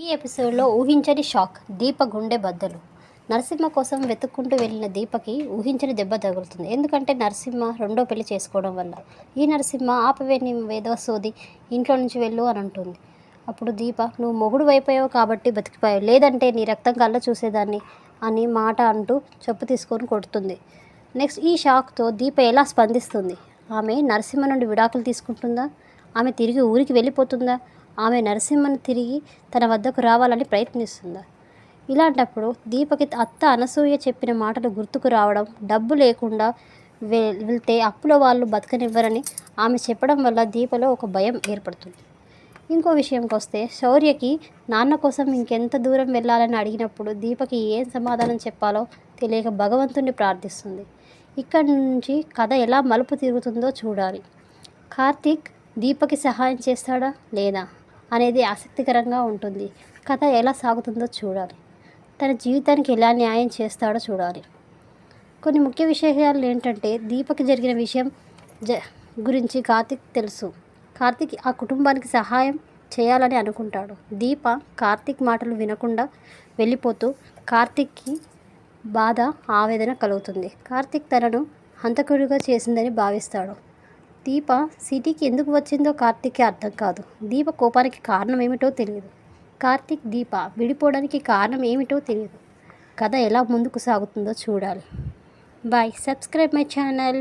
ఈ ఎపిసోడ్లో ఊహించని షాక్ దీప గుండె బద్దలు. నరసింహ కోసం వెతుక్కుంటూ వెళ్ళిన దీపకి ఊహించని దెబ్బ తగులుతుంది. ఎందుకంటే నరసింహ రెండో పెళ్ళి చేసుకోవడం వల్ల. ఈ నరసింహ ఆపవే నీ వేదవ సోది ఇంట్లో నుంచి వెళ్ళు అని అంటుంది. అప్పుడు దీప నువ్వు మొగుడు అయిపోయావు కాబట్టి బతికిపోయావు. లేదంటే నీ రక్తం కళ్ళ చూసేదాన్ని అని మాట అంటూ చెప్పు తీసుకొని కొడుతుంది. నెక్స్ట్ ఈ షాక్తో దీప ఎలా స్పందిస్తుంది? ఆమె నరసింహ నుండి విడాకులు తీసుకుంటుందా? ఆమె తిరిగి ఊరికి వెళ్ళిపోతుందా? ఆమె నరసింహను తిరిగి తన వద్దకు రావాలని ప్రయత్నిస్తుందా? ఇలాంటప్పుడు దీపకి అత్త అనసూయ చెప్పిన మాటలు గుర్తుకు రావడం డబ్బు లేకుండా వె వెళ్తే అప్పుల వాళ్ళు బతకనివ్వరని ఆమె చెప్పడం వల్ల దీపలో ఒక భయం ఏర్పడుతుంది. ఇంకో విషయంకి వస్తే శౌర్యకి నాన్న కోసం ఇంకెంత దూరం వెళ్ళాలని అడిగినప్పుడు దీపకి ఏం సమాధానం చెప్పాలో తెలియక భగవంతుణ్ణి ప్రార్థిస్తుంది. ఇక్కడి నుంచి కథ ఎలా మలుపు తిరుగుతుందో చూడాలి. కార్తీక్ దీపకి సహాయం చేస్తాడా? లేదా? అనేది ఆసక్తికరంగా ఉంటుంది. కథ ఎలా సాగుతుందో చూడాలి. తన జీవితానికి ఎలా న్యాయం చేస్తాడో చూడాలి. కొన్ని ముఖ్య విషయాలు ఏంటంటే దీపకి జరిగిన విషయం జ గురించి కార్తిక్ తెలుసు. కార్తిక్ ఆ కుటుంబానికి సహాయం చేయాలని అనుకుంటాడు. దీప కార్తిక్ మాటలు వినకుండా వెళ్ళిపోతూ కార్తిక్కి బాధ ఆవేదన కలుగుతుంది. కార్తిక్ తనను హంతకుడిగా చేసిందని భావిస్తాడు. దీప సిటీకి ఎందుకు వచ్చిందో కార్తిక్కి అర్థం కాదు. దీప కోపానికి కారణం ఏమిటో తెలియదు. కార్తిక్ దీప విడిపోవడానికి కారణం ఏమిటో తెలియదు. కథ ఎలా ముందుకు సాగుతుందో చూడాలి. బాయ్. Subscribe my channel.